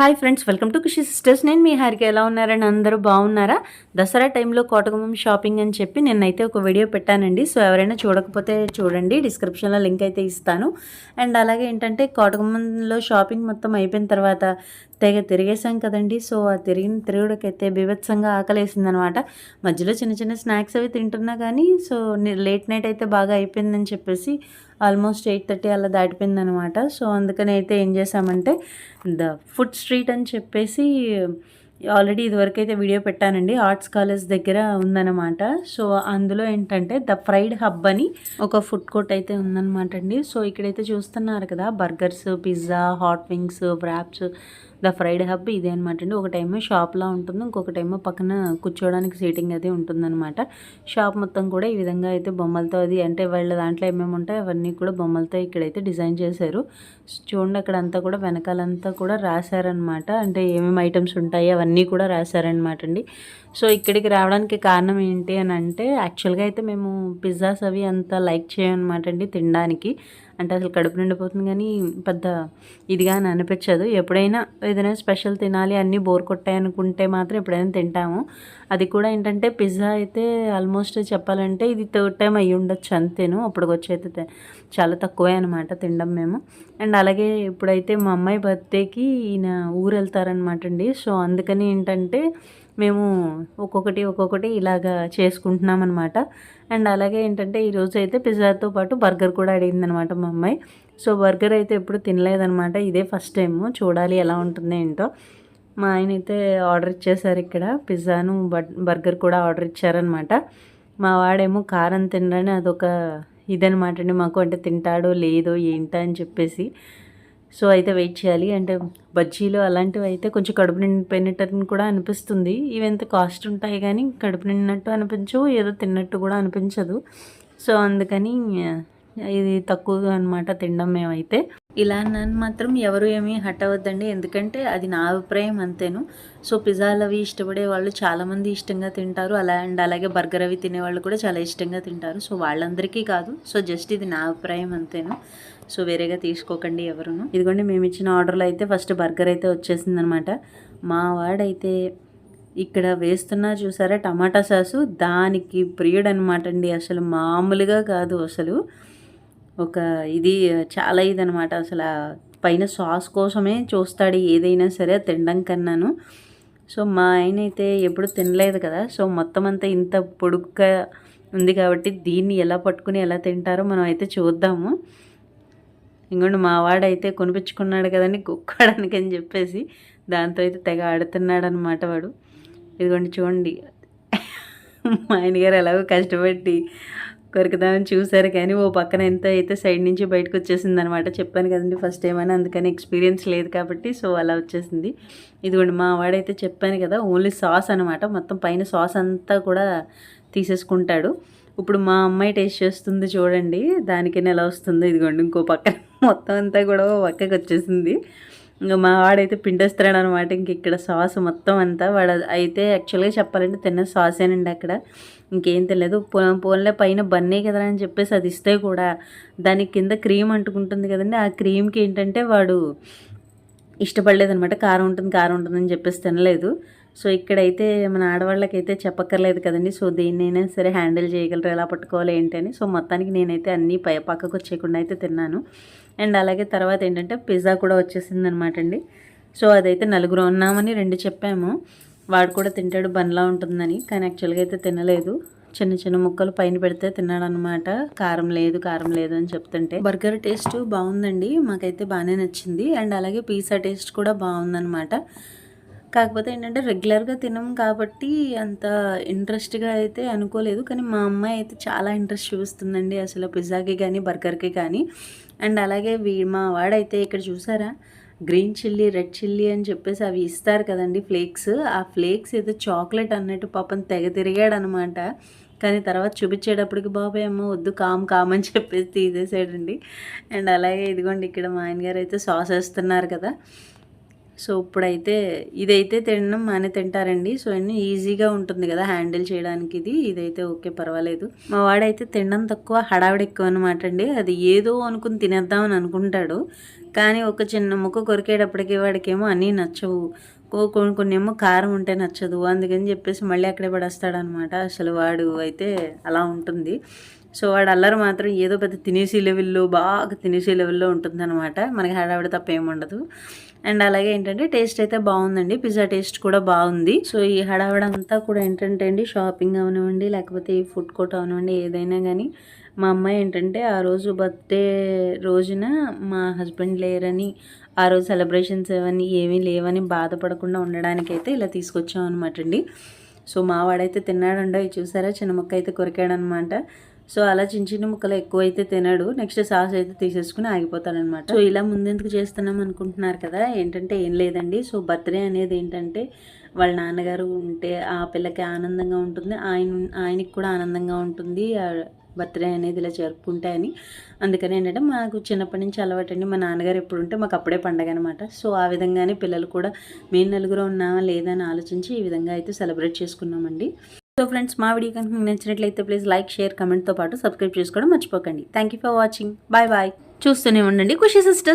Hi friends welcome to Krishi sisters. నేను మీ హారిక. ఎలా ఉన్నారని అందరూ బాగున్నారా? దసరా టైంలో కోటగుమ్మం షాపింగ్ అని చెప్పి నేనైతే ఒక వీడియో పెట్టానండి. సో ఎవరైనా చూడకపోతే చూడండి. డిస్క్రిప్షన్లో లింక్ అయితే ఇస్తాను. అండ్ అలాగే ఏంటంటే కోటగుమ్మంలో షాపింగ్ మొత్తం అయిపోయిన తర్వాత తెగ తిరిగేసాం కదండి. సో ఆ తిరిగిన తిరుగుడుకైతే బీభత్సంగా ఆకలేసింది అనమాట మధ్యలో చిన్న చిన్న స్నాక్స్ అవి తింటున్నా కానీ సో లేట్ నైట్ అయితే బాగా అయిపోయిందని చెప్పేసి ఆల్మోస్ట్ ఎయిట్ థర్టీ అలా దాటిపోయింది అనమాట సో అందుకని అయితే ఏం చేసామంటే ద ఫుడ్ స్ట్రీట్ అని చెప్పేసి ఆల్రెడీ ఇదివరకు అయితే వీడియో పెట్టానండి. ఆర్ట్స్ కాలేజ్ దగ్గర ఉందన్నమాట సో అందులో ఏంటంటే ద ఫ్రైడ్ హబ్ అని ఒక ఫుడ్ కోర్ట్ అయితే ఉందన్నమాట అండి సో ఇక్కడైతే చూస్తున్నారు కదా burgers Pizza Hut wings wraps the fried hub ఇదే అనమాట అండి. ఒకటేమో షాప్లా ఉంటుంది ఇంకొకటేమో పక్కన కూర్చోవడానికి సీటింగ్ అది ఉంటుందన్నమాట. షాప్ మొత్తం కూడా ఈ విధంగా అయితే బొమ్మలతో అది అంటే వాళ్ళ దాంట్లో ఏమేమి ఉంటాయి అవన్నీ కూడా బొమ్మలతో ఇక్కడైతే డిజైన్ చేశారు. చూడండి అక్కడ అంతా కూడా వెనకాలంతా కూడా రాశారనమాట అంటే ఏమేమి ఐటమ్స్ ఉంటాయి అవన్నీ కూడా రాశారనమాట అండి. సో ఇక్కడికి రావడానికి కారణం ఏంటి అని అంటే యాక్చువల్గా అయితే మేము పిజ్జాస్ అవి అంత లైక్ చేయమన్నమాట అండి తినడానికి. అంటే అసలు కడుపు నిండిపోతుంది కానీ పెద్ద ఇదిగా అని అనిపించదు. ఎప్పుడైనా ఏదైనా స్పెషల్ తినాలి అన్నీ బోర్ కొట్టాయి అనుకుంటే మాత్రం ఎప్పుడైనా తింటాము. అది కూడా ఏంటంటే పిజ్జా అయితే ఆల్మోస్ట్ చెప్పాలంటే ఇది థర్డ్ టైం అయ్యి ఉండొచ్చు అంతేను. అప్పుడు చాలా తక్కువే అనమాట తినడం మేము. అండ్ అలాగే ఇప్పుడైతే మా అమ్మాయి బర్త్డేకి ఈయన ఊరు వెళ్తారనమాట అండి. సో అందుకని ఏంటంటే మేము ఒక్కొక్కటి ఒక్కొక్కటి ఇలాగా చేసుకుంటున్నాం అనమాట అండ్ అలాగే ఏంటంటే ఈరోజు అయితే పిజ్జాతో పాటు బర్గర్ కూడా అడిగిందనమాట మా అమ్మాయి. సో బర్గర్ అయితే ఎప్పుడు తినలేదనమాట ఇదే ఫస్ట్ టైము. చూడాలి ఎలా ఉంటుంది ఏంటో. మా ఆయన అయితే ఆర్డర్ ఇచ్చేసారు ఇక్కడ. పిజ్జాను బర్గర్ కూడా ఆర్డర్ ఇచ్చారనమాట మా వాడేమో కారం తినడని అదొక ఇదనమాట అండి మాకు. అంటే తింటాడో లేదో ఏంటో అని చెప్పేసి. సో అయితే వెయిట్ చేయాలి. అంటే బజ్జీలు అలాంటివి అయితే కొంచెం కడుపు నిండిపోయినట్టు కూడా అనిపిస్తుంది. ఇవి ఎంత కాస్ట్ ఉంటాయి కానీ కడుపు నిండినట్టు అనిపించవు ఏదో తిన్నట్టు కూడా అనిపించదు. సో అందుకని ఇది తక్కువ అనమాట తినడం మేమైతే. ఇలా నన్ను మాత్రం ఎవరు ఏమీ హట్ అవ్వద్దండి. ఎందుకంటే అది నా అభిప్రాయం అంతేను. సో పిజ్జాలు అవి ఇష్టపడే వాళ్ళు చాలామంది ఇష్టంగా తింటారు. అలా అండ్ అలాగే బర్గర్ అవి తినేవాళ్ళు కూడా చాలా ఇష్టంగా తింటారు. సో వాళ్ళందరికీ కాదు. సో జస్ట్ ఇది నా అభిప్రాయం అంతేను. సో వేరేగా తీసుకోకండి ఎవరును. ఇదిగోండి మేము ఇచ్చిన ఆర్డర్లో అయితే ఫస్ట్ బర్గర్ అయితే వచ్చేసింది అనమాట మా వాడైతే ఇక్కడ వేస్తున్నా చూసారా టమాటా సాసు. దానికి ప్రియుడు అనమాట అండి. అసలు మామూలుగా కాదు అసలు. ఒక ఇది చాలా ఇదనమాట అసలు పైన సాస్ కోసమే చూస్తాడు ఏదైనా సరే తినడం కన్నాను. సో మా ఆయన అయితే ఎప్పుడు తినలేదు కదా. సో మొత్తం అంతా ఇంత పొడుగ్గా ఉంది కాబట్టి దీన్ని ఎలా పట్టుకుని ఎలా తింటారో మనం అయితే చూద్దాము. ఇంకోండి మా వాడైతే కొనిపించుకున్నాడు కదండి కుక్కడానికి అని చెప్పేసి దాంతో అయితే తెగ ఆడుతున్నాడు అనమాట వాడు. ఇదిగోండి చూడండి. మా ఆయన గారు ఎలాగో కష్టపడి కొరకదామని చూశారు కానీ ఓ పక్కన ఎంత అయితే సైడ్ నుంచి బయటకు వచ్చేసింది అనమాట చెప్పాను కదండి ఫస్ట్ టైం అని అందుకని ఎక్స్పీరియన్స్ లేదు కాబట్టి సో అలా వచ్చేసింది. ఇదిగోండి మా వాడైతే చెప్పాను కదా ఓన్లీ సాస్ అనమాట మొత్తం పైన సాస్ అంతా కూడా తీసేసుకుంటాడు. ఇప్పుడు మా అమ్మాయి టేస్ట్ చేస్తుంది చూడండి దానికైనా ఎలా వస్తుందో ఇదిగోండి ఇంకో పక్కన. మొత్తం అంతా కూడా పక్కకి వచ్చేసింది. ఇంకా మా వాడైతే పిండేస్తున్నాడు అనమాట ఇంక ఇక్కడ సాస్ మొత్తం అంతా వాడు అయితే యాక్చువల్గా చెప్పాలంటే తిన్న సాసేనండి అక్కడ. ఇంకేం తెలియదు పోన్లే పైన బన్నే కదా అని చెప్పేసి అది ఇస్తే కూడా దాని కింద క్రీమ్ అంటుకుంటుంది కదండి. ఆ క్రీమ్కి ఏంటంటే వాడు ఇష్టపడలేదనమాట. కారం ఉంటుంది కారం ఉంటుందని చెప్పేసి తినలేదు. సో ఇక్కడైతే మన ఆడవాళ్ళకైతే చెప్పక్కర్లేదు కదండి. సో దేన్నైనా సరే హ్యాండిల్ చేయగలరు. ఎలా పట్టుకోవాలి ఏంటని సో మొత్తానికి నేనైతే అన్నీ పై పక్కకు వచ్చేయకుండా అయితే తిన్నాను. అండ్ అలాగే తర్వాత ఏంటంటే పిజ్జా కూడా వచ్చేసింది అనమాట అండి. సో అదైతే నలుగురు ఉన్నామని రెండు చెప్పాము. వాడు కూడా తింటాడు బండ్లా ఉంటుందని. కానీ యాక్చువల్గా అయితే తినలేదు. చిన్న చిన్న ముక్కలు పైన పెడితే తిన్నాడు అనమాట కారం లేదు కారం లేదు అని చెప్తుంటే. బర్గర్ టేస్ట్ బాగుందండి. మాకైతే బాగానే నచ్చింది. అండ్ అలాగే పిజ్జా టేస్ట్ కూడా బాగుందనమాట కాకపోతే ఏంటంటే రెగ్యులర్గా తినం కాబట్టి అంత ఇంట్రెస్ట్గా అయితే అనుకోలేదు. కానీ మా అమ్మాయి అయితే చాలా ఇంట్రెస్ట్ చూపిస్తుందండి అసలు పిజ్జాకి కానీ బర్గర్కి కానీ. అండ్ అలాగే వీ మా వాడైతే ఇక్కడ చూసారా? గ్రీన్ చిల్లీ రెడ్ చిల్లీ అని చెప్పేసి అవి ఇస్తారు కదండి ఫ్లేక్స్. ఆ ఫ్లేక్స్ ఏదో చాక్లెట్ అన్నట్టు పాపం తెగ తిరిగాడనమాట. కానీ తర్వాత చూపించేటప్పటికి బాబాయ్ అమ్మ వద్దు కామ్ కామ్ అని చెప్పేసి తీసేసాడండి. అండ్ అలాగే ఇదిగోండి ఇక్కడ మా ఆయన గారు అయితే సాస్ వేస్తున్నారు కదా. సో ఇప్పుడైతే ఇదైతే తినడం మానే తింటారండి. సో అన్ని ఈజీగా ఉంటుంది కదా హ్యాండిల్ చేయడానికి ఇది. ఇదైతే ఓకే పర్వాలేదు. మా వాడైతే తినడం తక్కువ హడావిడి ఎక్కువ అనమాట అండి. అది ఏదో అనుకుని తినేద్దామని అనుకుంటాడు. కానీ ఒక చిన్న ముక్క కొరికేటప్పటికి వాడికేమో అన్నీ నచ్చవు. కో- కొన్ని కొన్ని ఏమో కారం ఉంటే నచ్చదు. అందుకని చెప్పేసి మళ్ళీ అక్కడే పడేస్తాడనమాట అసలు వాడు అయితే అలా ఉంటుంది. సో వాడు అల్లరి మాత్రం ఏదో పెద్ద తినేసి లెవెల్లో బాగా తినేసి లెవెల్లో ఉంటుందన్నమాట. మనకి హడావిడి తప్ప ఏముండదు అండ్ అలాగే ఏంటంటే టేస్ట్ అయితే బాగుందండి. పిజ్జా టేస్ట్ కూడా బాగుంది. సో ఈ హడావిడ అంతా కూడా ఏంటంటే అండి షాపింగ్ అవనివ్వండి లేకపోతే ఈ ఫుడ్ కోర్ట్ అవనివ్వండి ఏదైనా కానీ మా అమ్మాయి ఏంటంటే ఆ రోజు బర్త్డే రోజున మా హస్బెండ్ లేరని ఆ రోజు సెలబ్రేషన్స్ అవన్నీ ఏమీ లేవని బాధపడకుండా ఉండడానికైతే ఇలా తీసుకొచ్చాం అనమాట అండి. సో మా వాడైతే తిన్నాడండో చూసారా? చిన్న మొక్క అయితే కొరికాడనమాట సో అలా చిన్న చిన్న ముక్కలు ఎక్కువ అయితే తినడు. నెక్స్ట్ సాస్ అయితే తీసేసుకుని ఆగిపోతాడనమాట. సో ఇలా ముందెందుకు చేస్తున్నాం అనుకుంటున్నారు కదా ఏంటంటే ఏం లేదండి. సో బర్త్డే అనేది ఏంటంటే వాళ్ళ నాన్నగారు ఉంటే ఆ పిల్లకి ఆనందంగా ఉంటుంది. ఆయన ఆయనకి కూడా ఆనందంగా ఉంటుంది. ఆ బర్త్డే అనేది ఇలా జరుపుకుంటే అని. అందుకని ఏంటంటే మాకు చిన్నప్పటి నుంచి అలవాటు అండి మా నాన్నగారు ఎప్పుడు ఉంటే మాకు అప్పుడే పండగ అనమాట. సో ఆ విధంగానే పిల్లలు కూడా మేము నలుగురు ఉన్నామా లేదా అని ఆలోచించి ఈ విధంగా అయితే సెలబ్రేట్ చేసుకున్నామండి. సో ఫ్రెండ్స్ మా వీడియో కనుక మీకు నచ్చినట్లయితే ప్లీజ్ లైక్ షేర్ కమెంట్తో పాటు సబ్స్క్రైబ్ చేసుకోవడం మర్చిపోకండి. Thank you for watching bye bye చూస్తూనే ఉండండి. ఖుషి సిస్టర్స్